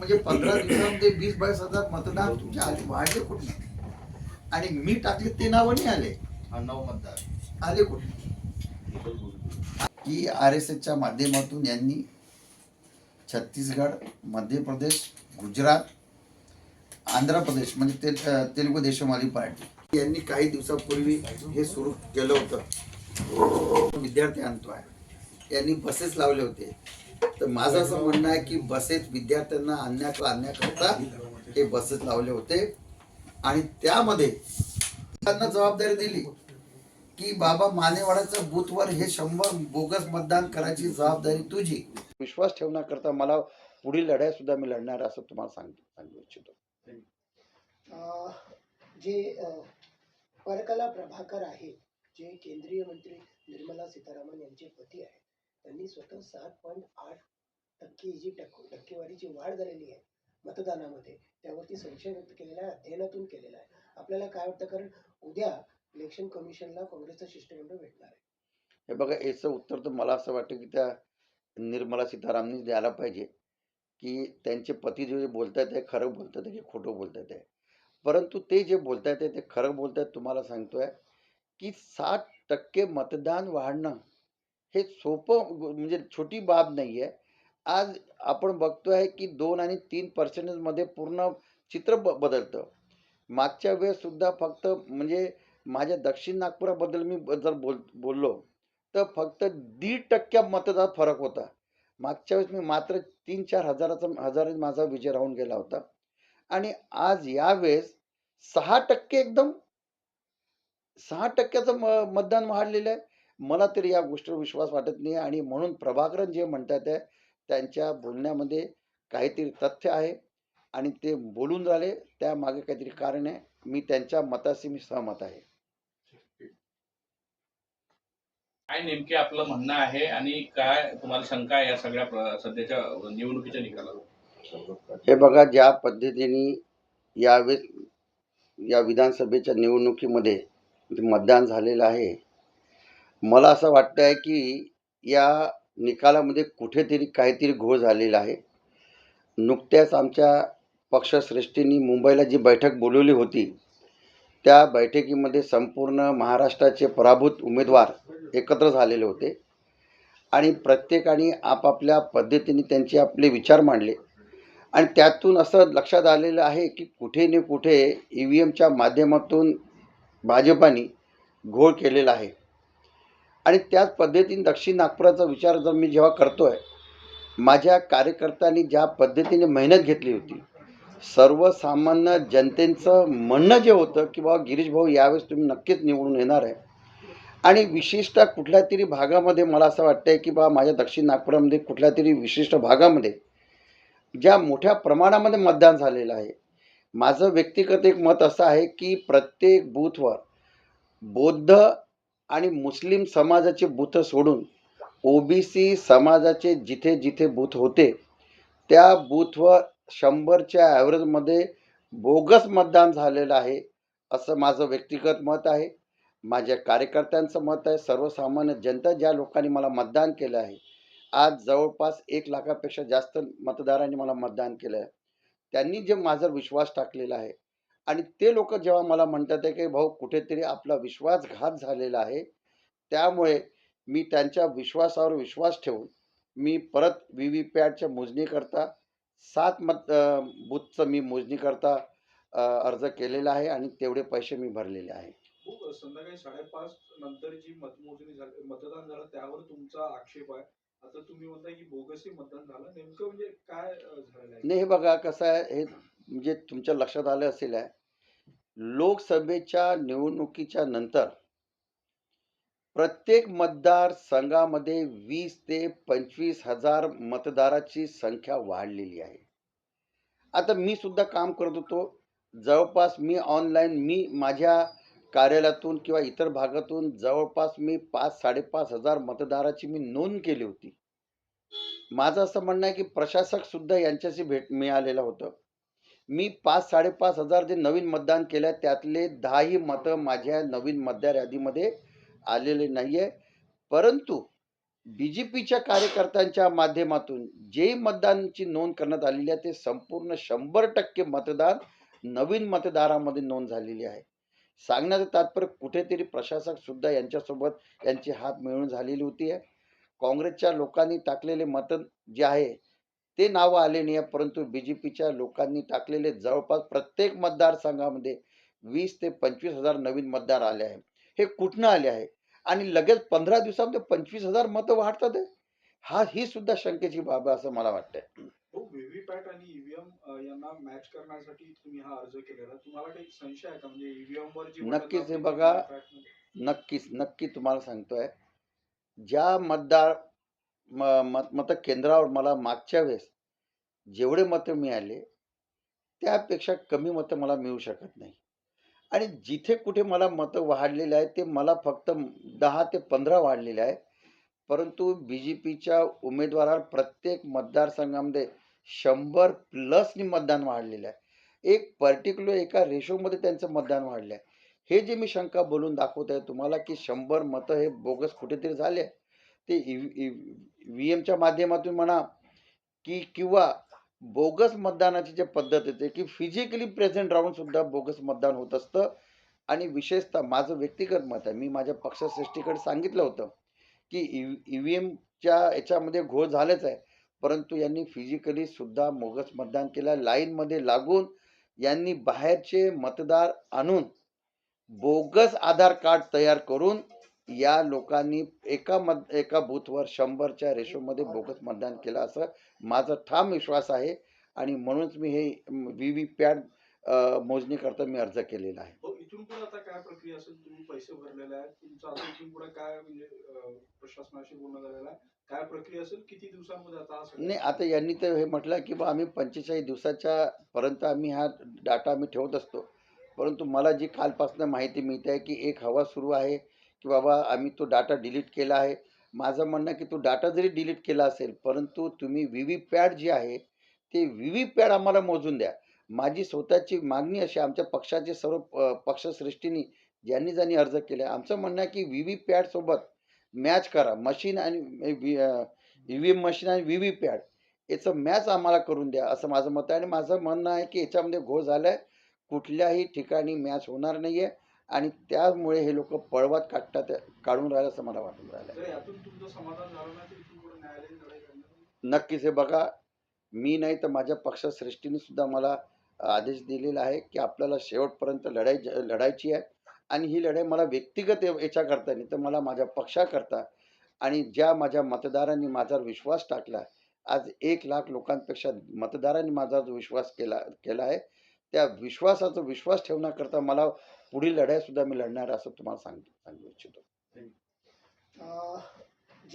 म्हणजे पंधरा दिवसामध्ये वीस बावीस हजार मतदान तुमचे आले वाढले कुठे आणि मी टाकले ते नावं नाही आले. नऊ मतदार. आले कुठे की आर एस एसच्या माध्यमातून यांनी छत्तीसगड मध्य प्रदेश गुजरात आंध्र प्रदेश म्हणजे ते तेलुगू देशमाली पार्टी यांनी काही दिवसापूर्वी हे सुरू केलं होतं. विद्यार्थी आणतोय यांनी बसेस लावले होते. तर माझं असं म्हणणं आहे की बसेस विद्यार्थ्यांना आणण्या आणण्याकरता हे बसेस लावले होते. आणि त्यामध्ये त्यांना जबाबदारी दिली की बाबा मानेवाड्याच्या बूथवर हे शंभर बोगस मतदान करायची जबाबदारी तुझी. विश्वास ठेवण्याकरता मला पुढील लढाई सुद्धा मी लढणार असं तुम्हाला सांग सांगू इच्छितो. जे परकला प्रभाकर आहे जे केंद्रीय मंत्री निर्मला सीतारामन यांचे पती आहेत. त्यांनी स्वतः सात पॉईंट आठ टक्के जी टक्क टक्केवारीची वाढ झालेली आहे मतदानामध्ये त्यावरती संशय व्यक्त केलेला आहे अध्ययनातून केलेला आहे. आपल्याला काय वाटतं? कारण उद्या इलेक्शन कमिशनला काँग्रेसचं शिष्टमंडळ भेटणार आहे. हे बघा याचं उत्तर तर मला असं वाटतं की त्या निर्मला सीतारामनी द्यायला पाहिजे. की त्यांचे पती जे बोलतात ते खरं बोलतात की खोटं बोलतात आहे परंतु ते जे बोलतात ते खरं बोलतात तुम्हाला सांगतोय की सात टक्के मतदान वाढणं हे सोपं म्हणजे छोटी बाब नाही आहे आज आपण बघतो आहे की दोन आणि तीन पर्सेंटेजमध्ये पूर्ण चित्र ब बदलतं. मागच्या वेळेससुद्धा फक्त म्हणजे माझ्या दक्षिण नागपुराबद्दल मी जर बोल बोललो तर फक्त दीड टक्क्या मतदार फरक होता. मागच्या वेळेस मी मात्र तीन चार हजाराचा हजार माझा विजय राहून गेला होता. आणि आज यावेळेस सहा टक्के एकदम सहा टक्क्याचं म मतदान वाढलेलं आहे. मला तरी या गोष्टीवर विश्वास वाटत नाही आणि म्हणून प्रभाकरन जे म्हणतात आहे त्यांच्या बोलण्यामध्ये काहीतरी तथ्य आहे आणि ते बोलून राहिले त्यामागे काहीतरी कारण आहे. मी त्यांच्या मताशी मी सहमत आहे. काय नेमके आपलं म्हणणं आहे आणि काय तुम्हाला शंका आहे या सगळ्या सध्याच्या निवडणुकीच्या निकालावर? हे बघा ज्या पद्धतीने यावेळेस या विधानसभेच्या निवडणुकीमध्ये मतदान झालेलं आहे मला असं वाटतं आहे की या निकालामध्ये कुठेतरी काहीतरी घोळ झालेला आहे. नुकत्याच आमच्या पक्षश्रेष्ठींनी मुंबईला जी बैठक बोलवली होती त्या बैठकीमध्ये संपूर्ण महाराष्ट्राचे पराभूत उमेदवार एकत्र झालेले होते आणि प्रत्येकाने आपापल्या पद्धतीने त्यांचे आपले विचार मांडले. आणि त्यातून असं लक्षात आलेलं आहे की कुठे न कुठे ई व्ही एमच्या माध्यमातून भाजपाने घोळ केलेला आहे. आणि त्याच पद्धतीने दक्षिण नागपुराचा विचार जर मी जेव्हा करतो आहे माझ्या कार्यकर्त्यांनी ज्या पद्धतीने मेहनत घेतली होती सर्वसामान्य जनतेचं म्हणणं जे होतं की बाबा गिरीश भाऊ यावेळेस तुम्ही नक्कीच निवडून येणार आहे. आणि विशिष्ट कुठल्या तरी भागामध्ये मला असं वाटतं आहे की बा माझ्या दक्षिण नागपुरामध्ये कुठल्या तरी विशिष्ट भागामध्ये ज्या मोठ्या प्रमाणामध्ये मतदान झालेलं आहे. माझं व्यक्तिगत एक मत असं आहे की प्रत्येक बूथवर बौद्ध आणि मुस्लिम समाजाचे बूथ सोडून ओबीसी समाजाचे जिथे जिथे बूथ होते त्या बूथवर शंभरच्या ॲव्हरेजमध्ये बोगस मतदान झालेलं आहे असं माझं व्यक्तिगत मत आहे. माझ्या कार्यकर्त्यांचं मत आहे सर्वसामान्य जनता ज्या लोकांनी मला मतदान केलं आहे आज जवळपास एक लाखापेक्षा जास्त मतदारांनी मला मतदान केलं आहे. त्यांनी जे माझा विश्वास टाकलेला आहे आणि ते लोक जेव्हा मला म्हणतात आहे की भाऊ कुठेतरी आपला विश्वासघात झालेला आहे. त्यामुळे मी त्यांच्या विश्वासावर विश्वास ठेवून मी परत व्ही व्ही पॅटच्या मोजणीकरता सात मत बूथचं मी मोजणीकरता अर्ज केलेला आहे आणि तेवढे पैसे मी भरलेले आहे. खूप संध्याकाळी साडेपाच नंतर जी मतमोजणी झाली मतदान झालं त्यावर तुमचा आक्षेप आहे. आता तुम्ही म्हणता की बोगसी मतदान झालं. नेमकं म्हणजे काय नाही हे बघा कसं आहे हे म्हणजे तुमच्या लक्षात आलं असेल आहे लोकसभेच्या निवडणुकीच्या नंतर प्रत्येक मतदार संघामध्ये वीस ते पंचवीस हजार मतदाराची संख्या वाढलेली आहे. आता मी सुद्धा काम करत होतो. जवळपास मी ऑनलाईन मी माझ्या कार्यालयातून किंवा इतर भागातून जवळपास मी पाच साडेपाच हजार मतदाराची मी नोंद केली होती. माझं असं म्हणणं आहे की प्रशासक सुद्धा यांच्याशी भेट मिळालेलं होतं. मी पाच साडेपाच हजार जे नवीन मतदान केलं त्यातले दहाही मतं माझ्या नवीन मतदार यादीमध्ये आलेले नाही आहे परंतु बी जे पीच्या कार्यकर्त्यांच्या माध्यमातून जे मतदानची नोंद करण्यात आलेली आहे ते संपूर्ण शंभर टक्के मतदान नवीन मतदारामध्ये नोंद झालेली आहे. सांगण्याचं तात्पर्य कुठेतरी प्रशासकसुद्धा यांच्यासोबत यांची हात मिळून झालेली होती. आहे काँग्रेसच्या लोकांनी टाकलेले मतं जे आहे ते नावं आले नाही आहे परंतु बी जे पीच्या लोकांनी टाकलेले जवळपास प्रत्येक मतदारसंघामध्ये वीस ते पंचवीस हजार नवीन मतदार आले आहे हे कुठनं आले आहे? आणि लगेच पंधरा दिवसामध्ये पंचवीस हजार मतं वाढतात हा? ही सुद्धा शंकेची बाब आहे असं मला वाटतंय. व्हीव्हीपॅट आणि ईव्हीएम यांना मॅच करण्यासाठी तुम्ही हा अर्ज केलेला. तुम्हाला काही संशय आहे का? म्हणजे जी नक्कीच हे बघा. नक्कीच नक्की तुम्हाला सांगतोय. ज्या मतदार म मत मत केंद्रावर मला मागच्या वेळेस जेवढे मतं मिळाले त्यापेक्षा कमी मतं मला मिळू शकत नाही. आणि जिथे कुठे मला मतं वाढलेले आहेत ते मला फक्त दहा ते पंधरा वाढलेले आहे परंतु बी जे पीच्या उमेदवाराला प्रत्येक मतदारसंघामध्ये शंभर प्लसनी मतदान वाढलेलं आहे. एक पर्टिक्युलर एका रेशोमध्ये त्यांचं मतदान वाढलं आहे हे जे मी शंका बोलून दाखवत आहे तुम्हाला की शंभर मतं हे बोगस कुठेतरी झाले ते व्ही एमच्या माध्यमातून म्हणा की किंवा बोगस मतदानाची जे पद्धत येते की फिजिकली प्रेझेंट राहून सुद्धा बोगस मतदान होत असतं. आणि विशेषतः माझं व्यक्तिगत मत आहे मी माझ्या पक्षश्रेष्ठीकडे सांगितलं होतं की ई व्ही एमच्या याच्यामध्ये घोळ झालेच आहे. परंतु यांनी फिजिकली सुद्धा बोगस मतदान केलं लाईनमध्ये लागून यांनी बाहेरचे मतदार आणून बोगस आधार कार्ड तयार करून या लोकांनी एका मत एका बूथवर शंभरच्या रेशोमध्ये बोगस मतदान केलं असं माझा ठाम विश्वास आहे आणि म्हणूनच मी हे व्ही व्ही पॅट मोजणीकरता मी अर्ज केलेला आहे. हो इथून पुढे आता काय प्रक्रिया असेल? तुम्ही पैसे भरलेले आहेत. तुमचं आता इथून पुढे काय म्हणजे प्रशासनाशी बोलणं झालेलं आहे? काय प्रक्रिया असेल? किती दिवसांमध्ये आता सगळं- नाही आता यांनी तर हे म्हटलं की बा आम्ही पंचेचाळीस दिवसाच्या पर्यंत आम्ही हा डाटा आम्ही ठेवत असतो. परंतु मला जी कालपासून माहिती मिळते आहे की एक हवा सुरू आहे. की बाबा आम्ही तो डाटा डिलीट केला आहे. माझं म्हणणं आहे की तो डाटा जरी डिलीट केला असेल परंतु तुम्ही व्ही व्ही पॅड जे आहे ते व्ही व्ही पॅड आम्हाला मोजून द्या. माझी स्वतःची मागणी अशी आमच्या पक्षाचे सर्व प- पक्षश्रेष्ठींनी ज्यांनी ज्यांनी अर्ज केला आमचं म्हणणं आहे की व्ही व्ही पॅडसोबत मॅच करा. मशीन आणि व्ही व्ही एम मशीन आणि व्ही व्ही पॅड याचं मॅच आम्हाला करून द्या असं माझं मत आहे. आणि माझं म्हणणं आहे की याच्यामध्ये घोळ झाला आहे कुठल्याही ठिकाणी मॅच होणार नाही आहे आणि त्यामुळे हे लोक पळवाट काढतात काढून राहिले असं मला वाटून राहिलं नक्कीच. हे बघा मी नाही तर माझ्या पक्षश्रेष्ठीने सुद्धा मला आदेश दिलेला आहे की आपल्याला शेवटपर्यंत लढाई लढायची आहे. आणि ही लढाई मला व्यक्तिगत याच्याकरता नाही तर मला माझ्या पक्षाकरता आणि ज्या माझ्या मतदारांनी माझ्यावर विश्वास टाकला आज एक लाख लोकांपेक्षा मतदारांनी माझा जो विश्वास केला केला आहे. त्या विश्वासाचा विश्वास ठेवण्याकरता मला पुढील लढाईसुद्धा मी लढणार असं तुम्हाला सांग सांगू इच्छितो.